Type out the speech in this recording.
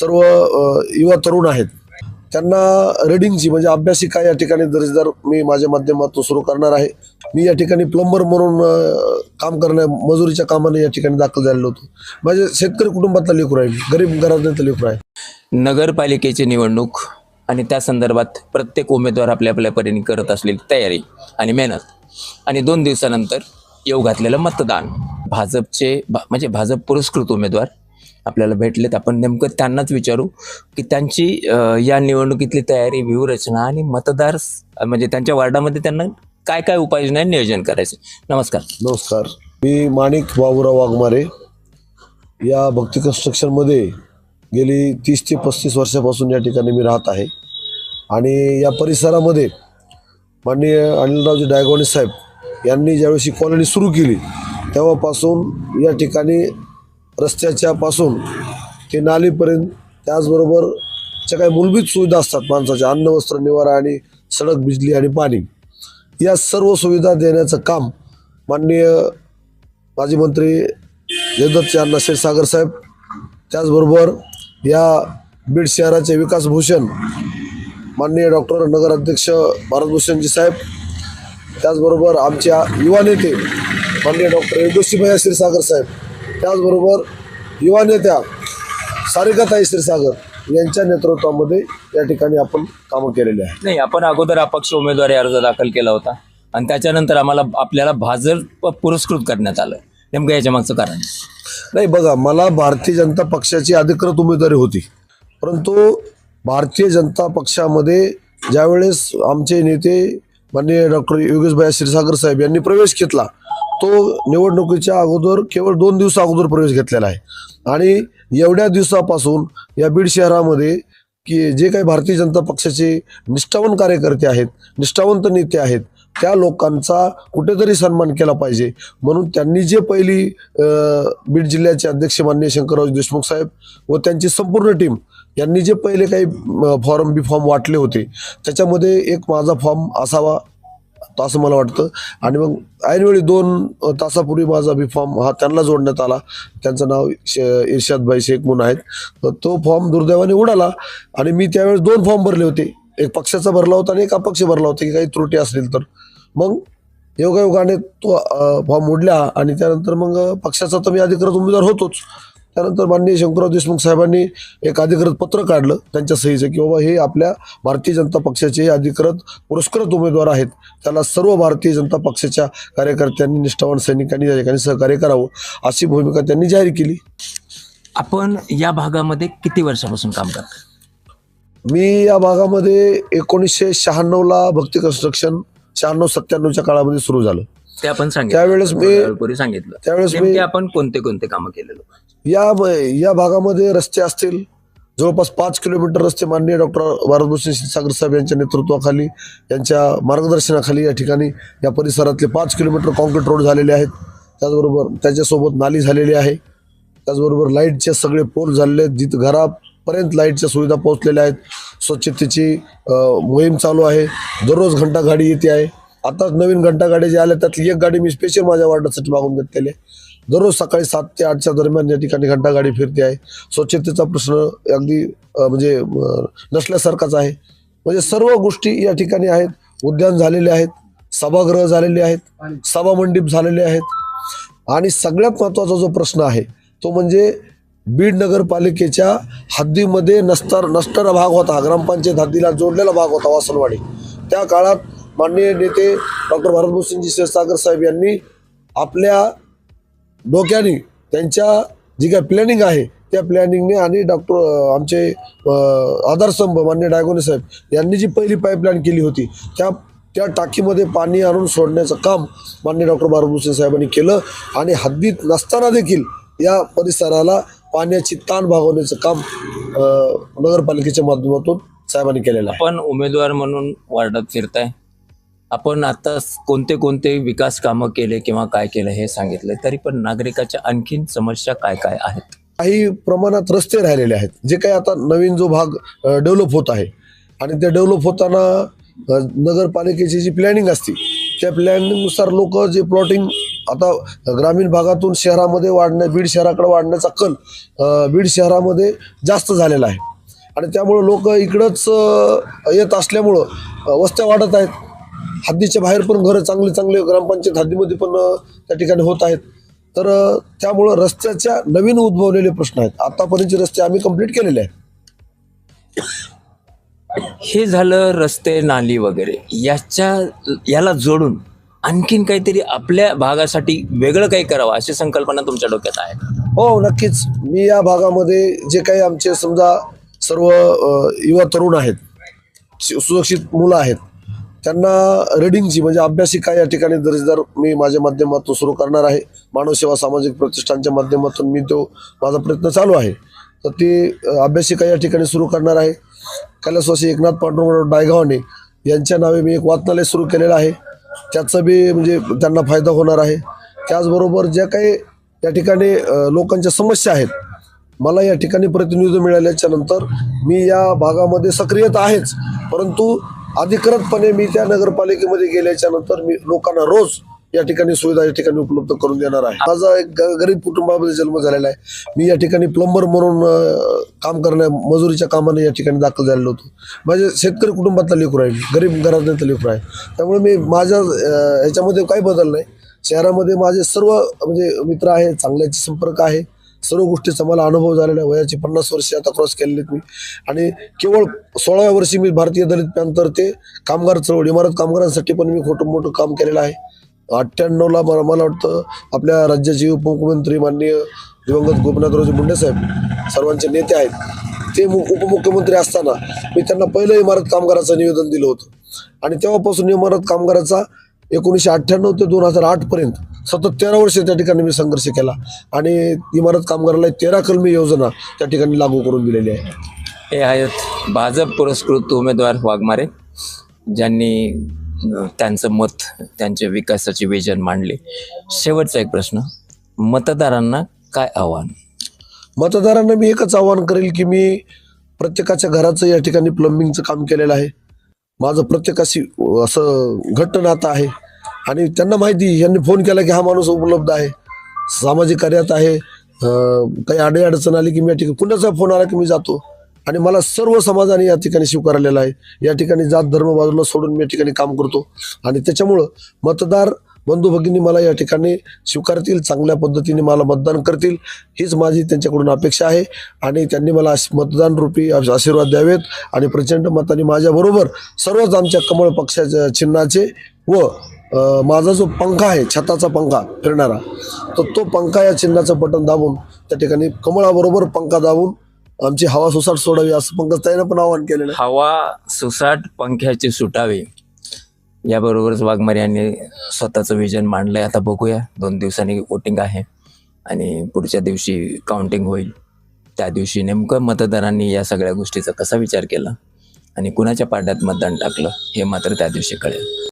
सर्व युवा तरुण आहेत. त्यांना रिडिंगची म्हणजे अभ्यासिका या ठिकाणी दर्जेदार मी माझ्या माध्यमातून सुरू करणार आहे. मी या ठिकाणी प्लंबर म्हणून काम करण्या मजुरीच्या कामाने या ठिकाणी दाखल झालेलो होतो. माझे शेतकरी कुटुंबातला लेकरू आहे गरीब घरातल्या लेकरू आहे. नगरपालिकेची निवडणूक आणि त्या संदर्भात प्रत्येक उमेदवार आपल्या आपल्या परीने करत असलेली तयारी आणि मेहनत आणि दोन दिवसानंतर येऊ घातलेलं मतदान. भाजपचे भा म्हणजे भाजप पुरस्कृत उमेदवार आपल्याला भेटलेत. आपण नेमकं त्यांनाच विचारू की त्यांची या निवडणुकीतली तयारी व्यूहरचना आणि मतदार म्हणजे त्यांच्या वार्डामध्ये त्यांना काय काय उपाययोजना नियोजन करायचे? नमस्कार. नमस्कार. मी माणिक बाबूराव वाघमारे. या भक्ती कन्स्ट्रक्शनमध्ये गेली तीस ते पस्तीस वर्षापासून या ठिकाणी मी राहत आहे. आणि या परिसरामध्ये माननीय अनिलरावजी डायगवाणी साहेब यांनी ज्यावेळेस कॉलनी सुरू केली तेव्हापासून या ठिकाणी रस्त्याच्या पासून ते नालीपर्यंत त्याचबरोबर ज्या काही मूलभूत सुविधा असतात माणसाच्या अन्न वस्त्र निवारा आणि सडक बिजली आणि पाणी या सर्व सुविधा देण्याचं काम माननीय माजी मंत्री जयदत्तचे अण्णा क्षीरसागर साहेब त्याचबरोबर या बीड शहराचे विकासभूषण माननीय डॉक्टर नगराध्यक्ष भारतभूषणजी साहेब त्याचबरोबर आमच्या युवा नेते माननीय डॉक्टर योगोशीभाई क्षीरसागर साहेब त्याचबरोबर युवा नेत्या सारिकाताई क्षीरसागर यांच्या नेतृत्वामध्ये या ठिकाणी आपण कामं केलेली आहे नाही आपण अगोदर अपक्ष उमेदवारी अर्ज दाखल केला होता. आणि त्याच्यानंतर आम्हाला आपल्याला भाजप पुरस्कृत करण्यात आलं. नेमकं याच्या मागचं कारण? नाही बघा मला भारतीय जनता पक्षाची अधिकृत उमेदवारी होती. परंतु भारतीय जनता पक्षामध्ये ज्यावेळेस आमचे नेते माननीय डॉक्टर योगेशभाई क्षीरसागर साहेब यांनी प्रवेश घेतला तो निवडणुकीच्या अगोदर केवळ दोन दिवसा अगोदर प्रवेश घेतलेला आहे. आणि एवढ्या दिवसापासून या बीड शहरामध्ये की जे काही भारतीय जनता पक्षाचे निष्ठावंत कार्यकर्ते आहेत निष्ठावंत नेते आहेत त्या लोकांचा कुठेतरी सन्मान केला पाहिजे. म्हणून त्यांनी जे पहिली बीड जिल्ह्याचे अध्यक्ष माननीय शंकरराव देशमुख साहेब व त्यांची संपूर्ण टीम यांनी जे पहिले काही फॉर्म बी फॉर्म वाटले होते त्याच्यामध्ये एक माझा फॉर्म असावा. तर असं मला वाटतं. आणि मग ऐनवेळी दोन तासापूर्वी माझा बी फॉर्म हा त्यांना जोडण्यात आला. त्यांचं नाव श इर्शादभाई शेख म्हणून आहेत. तर तो फॉर्म दुर्दैवाने उडाला. आणि मी त्यावेळेस दोन फॉर्म भरले होते. एक पक्षाचा भरला होता आणि एक अपक्ष भरला होता की काही त्रुटी असतील तर. मग योगायोगाने तो फॉर्म उडला आणि त्यानंतर मग पक्षाचा तर मी अधिकृत उमेदवार होतोच. त्यानंतर माननीय शंकरराव देशमुख साहेबांनी एक अधिकृत पत्र काढलं त्यांच्या सहीचं की बाबा हे आपल्या भारतीय जनता पक्षाचे अधिकृत पुरस्कृत उमेदवार आहेत. त्याला सर्व भारतीय जनता पक्षाच्या कार्यकर्त्यांनी निष्ठावान सैनिकांनी या ठिकाणी सहकार्य करावं अशी भूमिका त्यांनी जाहीर केली. आपण या भागामध्ये किती वर्षापासून काम करता? मी या भागामध्ये एकोणीसशे शहाण्णवला भक्ती कन्स्ट्रक्शन शहाण्णव सत्त्याण्णवच्या काळामध्ये सुरू झालं. ते आपण सांगितलं. त्यावेळेस मी- सांगितलं. त्यावेळेस मी नेमके आपण कोणते कोणते कामं केलेलो? या या भागामध्ये रस्ते असतील. जवळपास पाच किलोमीटर रस्ते माननीय डॉक्टर भारतभूषण सागर साहेब यांच्या नेतृत्वाखाली यांच्या मार्गदर्शनाखाली या ठिकाणी या परिसरातले पाच किलोमीटर कॉन्क्रीट रोड झालेले आहेत. त्याचबरोबर त्याच्यासोबत नाली झालेली आहे. त्याचबरोबर लाईटचे सगळे पोल झालेले आहेत. जिथं घरापर्यंत लाईटच्या सुविधा पोहोचलेल्या आहेत. स्वच्छतेची अं, मोहीम चालू आहे. दररोज घंटा गाडी येते आहे. आताच नवीन घंटा गाडी जे आल्या त्यातली एक गाडी मी स्पेशल माझ्या वार्डासाठी मागून घेतलेली आहे. दररोज सकाळी सात ते आठच्या दरम्यान या ठिकाणी घंटा गाडी फिरते आहे. स्वच्छतेचा प्रश्न अगदी म्हणजे नसल्यासारखाच आहे. म्हणजे सर्व गोष्टी या ठिकाणी आहेत. उद्यान झालेले आहेत. सभागृह झालेले आहेत. सभामंडप झालेले आहेत. आणि सगळ्यात महत्त्वाचा जो प्रश्न आहे तो म्हणजे बीड नगरपालिकेच्या हद्दीमध्ये नसतर नसणारा भाग होता. ग्रामपंचायत हद्दीला जोडलेला भाग होता वासनवाडी त्या काळात माननीय नेते डॉक्टर भारतभूषणजी क्षीरसागर साहेब यांनी आपल्या डोक्याने त्यांच्या जी काय प्लॅनिंग आहे त्या प्लॅनिंगने आणि डॉक्टर आमचे आधारस्तंभ मान्य डायगोने साहेब यांनी जी पहिली पाईपलाईन केली होती त्या त्या टाकीमध्ये पाणी आणून सोडण्याचं काम मान्य डॉक्टर भारतभूषण साहेबांनी केलं आणि हद्दीत नसताना देखील या परिसराला पाण्याची ताण भागवण्याचं काम नगरपालिकेच्या माध्यमातून साहेबांनी केलेलं आहे. पण उमेदवार म्हणून वार्डात फिरताय. आपण आता कोणते कोणते विकास कामं केले किंवा काय केलं हे सांगितलं तरी पण नागरिकाच्या आणखीन समस्या काय काय आहेत? काही प्रमाणात रस्ते राहिलेले आहेत. जे काही आता नवीन जो भाग डेव्हलप होत आहे आणि ते डेव्हलप होताना नगरपालिकेची जी प्लॅनिंग असते त्या प्लॅनिंगनुसार लोक जे प्लॉटिंग आता ग्रामीण भागातून शहरामध्ये वाढण्या बीड शहराकडे वाढण्याचा कल बीड शहरामध्ये जास्त झालेला आहे. आणि त्यामुळं लोक इकडंच येत असल्यामुळं वस्त्या वाढत आहेत. हद्दीच्या बाहेर पण घरं चांगले चांगले ग्रामपंचायत हद्दीमध्ये पण त्या ठिकाणी होत आहेत. तर त्यामुळं रस्त्याच्या नवीन उद्भवलेले प्रश्न आहेत. आतापर्यंतचे रस्ते आम्ही कंप्लीट केलेले आहेत. हे झालं रस्ते नाली वगैरे. याच्या याला जोडून आणखीन काहीतरी आपल्या भागासाठी वेगळं काही करावं अशी संकल्पना तुमच्या डोक्यात आहे हो नक्कीच. मी या भागामध्ये जे काही आमचे समजा सर्व युवा तरुण आहेत सुरक्षित मुलं आहेत त्यांना रीडिंगची म्हणजे अभ्यासिका या ठिकाणी दर्जेदार मी माझ्या माध्यमातून सुरू करणार आहे. मानवसेवा सामाजिक प्रतिष्ठानच्या माध्यमातून मी तो माझा प्रयत्न चालू आहे. तर ती अभ्यासिका या ठिकाणी सुरू करणार आहे. कैलासवासी एकनाथ पांडुरंग डायगावने यांच्या नावे मी एक वाचनालय सुरू केलेलं आहे. त्याचं बी म्हणजे त्यांना फायदा होणार आहे. त्याचबरोबर ज्या काही या ठिकाणी लोकांच्या समस्या आहेत मला या ठिकाणी प्रतिनिधित्व मिळाल्याच्या नंतर मी या भागामध्ये सक्रियता आहेच. परंतु अधिकृतपणे मी त्या नगरपालिकेमध्ये गेल्याच्यानंतर मी लोकांना रोज या ठिकाणी सुविधा या ठिकाणी उपलब्ध करून देणार आहे. माझा एक ग- गरीब कुटुंबामध्ये जन्म झालेला आहे. मी या ठिकाणी प्लंबर म्हणून काम करण्या मजुरीच्या कामाने या ठिकाणी दाखल झालेलो होतो. माझे शेतकरी कुटुंबातला लेकरू आहे गरीब घरातलं लेकरू आहे. त्यामुळे मी माझ्या ह्याच्यामध्ये काही बदल नाही. शहरामध्ये माझे सर्व म्हणजे मित्र आहे चांगल्याचे संपर्क आहे. सर्व गोष्टीचा मला अनुभव झालेला आहे. वयाची पन्नास वर्षे आता क्रॉस केलेली मी. आणि केवळ सोळाव्या वर्षी मी भारतीय दलित पॅंथर ते कामगार चळवळ इमारत कामगारांसाठी पण मी खोटं मोठं काम केलेलं आहे. अठ्ठ्याण्णवला मला मला वाटतं आपल्या राज्याचे उपमुख्यमंत्री माननीय दिवंगत गोपीनाथरावजी मुंडे साहेब सर्वांचे नेते आहेत. ते उपमुख्यमंत्री असताना मी त्यांना पहिलं इमारत कामगाराचं निवेदन दिलं होतं. आणि तेव्हापासून इमारत कामगाराचा एकोणीसशे अठ्ठ्याण्णव ते दोन हजार आठ पर्यंत सतत तेरा वर्ष त्या ठिकाणी मी संघर्ष केला. आणि इमारत कामगाराला तेरा कलमी योजना त्या ठिकाणी लागू करून दिलेली आहे. हे आहेत भाजप पुरस्कृत उमेदवार वाघमारे ज्यांनी त्यांचं मत त्यांच्या विकासाचे विजन मांडले. शेवटचा एक प्रश्न मतदारांना काय आव्हान? मतदारांना मी एकच आवाहन करेल की मी प्रत्येकाच्या घराचं या ठिकाणी प्लंबिंगचं काम केलेलं आहे. माझं प्रत्येकाशी असं घट्ट नातं आहे. आणि त्यांना माहिती यांनी फोन केला की हा माणूस उपलब्ध आहे. सामाजिक कार्यात आहे. काही अडी अडचण आली की मी या ठिकाणी कुणाचा फोन आला की मी जातो. आणि मला सर्व समाजाने या ठिकाणी स्वीकारलेला आहे. या ठिकाणी जात धर्म बाजूला सोडून मी या ठिकाणी काम करतो. आणि त्याच्यामुळं मतदार बंधू भगिनी मला या ठिकाणी स्वीकारतील चांगल्या पद्धतीने मला मतदान करतील हीच माझी त्यांच्याकडून अपेक्षा आहे. आणि त्यांनी मला मतदान रूपी आशीर्वाद द्यावेत आणि प्रचंड मताने माझ्याबरोबर सर्वच आमच्या कमळ पक्षाच्या चिन्हाचे व माझा जो पंखा आहे छताचा पंखा फिरणारा तर तो पंखा या चिन्हाचं बटन दाबून त्या ठिकाणी कमळाबरोबर पंखा दाबून आमची हवा सुसाट सोडावी असं पंकज ताईनं पण आवाहन केलेलं हवा सुसाट पंख्याचे सुटावे. याबरोबरच वाघमारे यांनी स्वतःचं विजन मांडलंय. आता बघूया. दोन दिवसांनी वोटिंग आहे आणि पुढच्या दिवशी काउंटिंग होईल. त्या दिवशी नेमकं मतदारांनी या सगळ्या गोष्टीचा कसा विचार केला आणि कुणाच्या पाड्यात मतदान टाकलं हे मात्र त्या दिवशी कळेल.